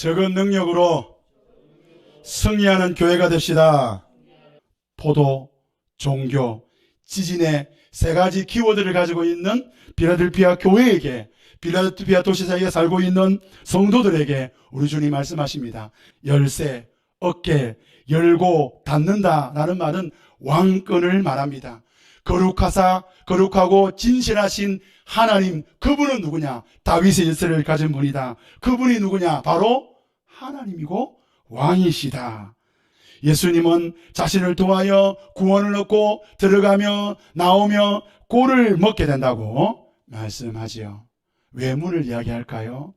적은 능력으로 승리하는 교회가 됩시다. 포도, 종교, 지진의 세 가지 키워드를 가지고 있는 빌라델피아 교회에게 빌라델피아 도시 사이에 살고 있는 성도들에게 우리 주님 말씀하십니다. 열쇠, 어깨, 열고 닫는다라는 말은 왕권을 말합니다. 거룩하사 거룩하고 진실하신 하나님 그분은 누구냐? 다윗의 열쇠를 가진 분이다. 그분이 누구냐? 바로 하나님이고 왕이시다. 예수님은 자신을 통하여 구원을 얻고 들어가며 나오며 꼴을 먹게 된다고 말씀하지요. 왜 문을 이야기할까요?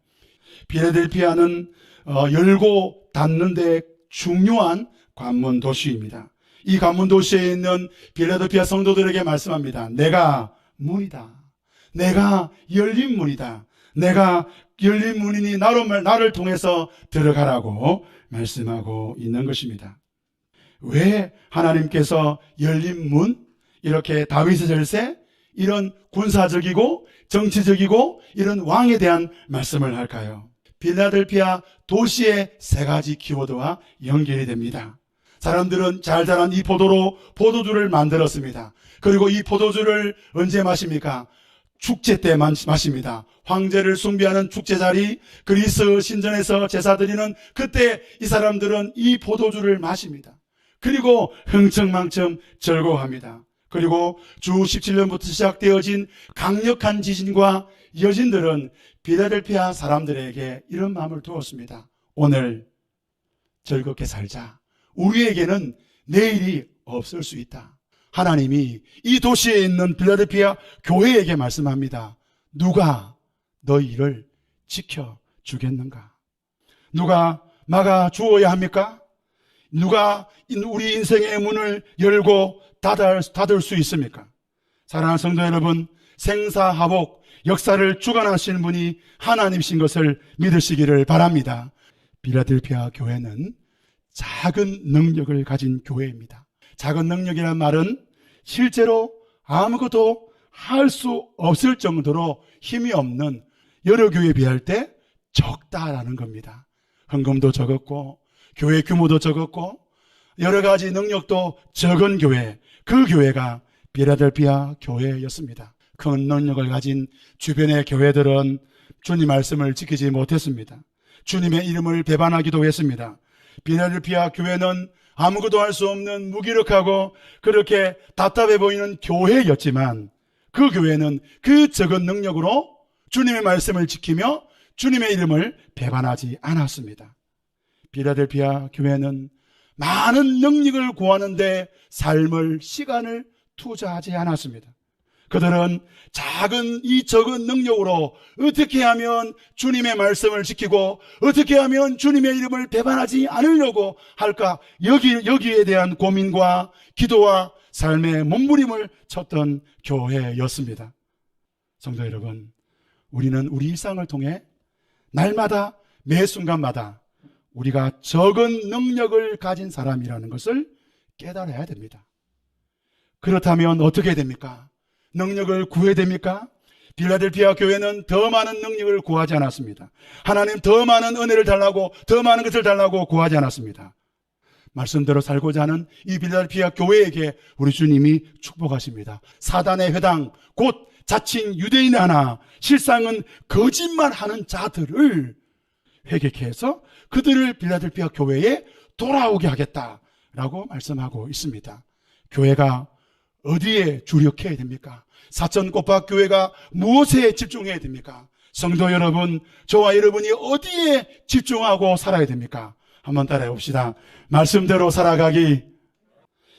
비레델피아는 어, 열고 닫는데 중요한 관문 도시입니다. 이 관문 도시에 있는 빌라델피아 성도들에게 말씀합니다. 내가 문이다. 내가 열린 문이다. 내가 열린 문이니 나로 말- 나를 통해서 들어가라고 말씀하고 있는 것입니다. 왜 하나님께서 열린 문 이렇게 다윗의 절세 이런 군사적이고 정치적이고 이런 왕에 대한 말씀을 할까요? 빌라델피아 도시의 세 가지 키워드와 연결이 됩니다. 사람들은 잘 자란 이 포도로 포도주를 만들었습니다. 그리고 이 포도주를 언제 마십니까? 축제 때 마- 마십니다. 황제를 숭배하는 축제 자리, 그리스 신전에서 제사 드리는 그때 이 사람들은 이 포도주를 마십니다. 그리고 흥청망청 즐거워합니다. 그리고 주 17년부터 시작되어진 강력한 지진과 여진들은 비라델피아 사람들에게 이런 마음을 두었습니다. 오늘 즐겁게 살자. 우리에게는 내일이 없을 수 있다. 하나님이 이 도시에 있는 빌라델피아 교회에게 말씀합니다. 누가 너희를 지켜 주겠는가? 누가 막아 주어야 합니까? 누가 인- 우리 인생의 문을 열고 닫을, 닫을 수 있습니까? 사랑하는 성도 여러분, 생사하복, 역사를 주관하시는 분이 하나님이신 것을 믿으시기를 바랍니다. 빌라델피아 교회는 작은 능력을 가진 교회입니다. 작은 능력이라는 말은 실제로 아무것도 할 수 없을 정도로 힘이 없는 여러 교회에 비할 때 적다라는 겁니다. 헌금도 적었고 교회 규모도 적었고 여러 가지 능력도 적은 교회 그 교회가 비라델피아 교회였습니다. 큰 능력을 가진 주변의 교회들은 주님 말씀을 지키지 못했습니다. 주님의 이름을 배반하기도 했습니다. 비라델피아 교회는 아무것도 할 수 없는 무기력하고 그렇게 답답해 보이는 교회였지만 그 교회는 그 적은 능력으로 주님의 말씀을 지키며 주님의 이름을 배반하지 않았습니다. 비라델피아 교회는 많은 능력을 구하는데 삶을 시간을 투자하지 않았습니다. 그들은 작은 이 적은 능력으로 어떻게 하면 주님의 말씀을 지키고 어떻게 하면 주님의 이름을 배반하지 않으려고 할까 여기 여기에 대한 고민과 기도와 삶의 몸부림을 쳤던 교회였습니다. 성도 여러분, 우리는 우리 일상을 통해 날마다 매 순간마다 우리가 적은 능력을 가진 사람이라는 것을 깨달아야 됩니다. 그렇다면 어떻게 됩니까? 능력을 구해야 됩니까? 빌라델피아 교회는 더 많은 능력을 구하지 않았습니다. 하나님 더 많은 은혜를 달라고 더 많은 것을 달라고 구하지 않았습니다. 말씀대로 살고자 하는 이 빌라델피아 교회에게 우리 주님이 축복하십니다. 사단의 회당 곧 자칭 유대인 하나 실상은 거짓말하는 자들을 회개케 해서 그들을 빌라델피아 교회에 돌아오게 하겠다라고 말씀하고 있습니다. 교회가 어디에 주력해야 됩니까? 사천 꽃밭 교회가 무엇에 집중해야 됩니까? 성도 여러분, 저와 여러분이 어디에 집중하고 살아야 됩니까? 한번 따라해 봅시다. 말씀대로 살아가기.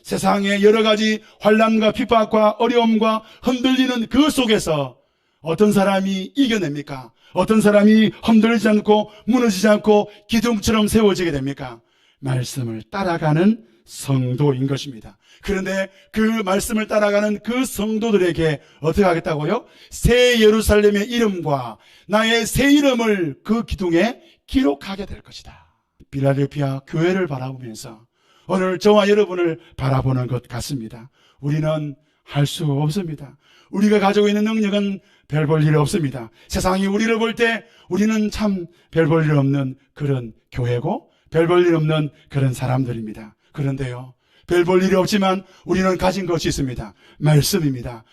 세상의 여러 가지 환란과 핍박과 어려움과 흔들리는 그 속에서 어떤 사람이 이겨냅니까? 어떤 사람이 흔들리지 않고 무너지지 않고 기둥처럼 세워지게 됩니까? 말씀을 따라가는 성도인 것입니다. 그런데 그 말씀을 따라가는 그 성도들에게 어떻게 하겠다고요? 새 예루살렘의 이름과 나의 새 이름을 그 기둥에 기록하게 될 것이다. 빌라델피아 교회를 바라보면서 오늘 저와 여러분을 바라보는 것 같습니다. 우리는 할 수 없습니다. 우리가 가지고 있는 능력은 별 볼 일 없습니다. 세상이 우리를 볼 때 우리는 참 별 볼 일 없는 그런 교회고 별 볼 일 없는 그런 사람들입니다. 그런데요. 별 볼 일이 없지만 우리는 가진 것이 있습니다. 말씀입니다.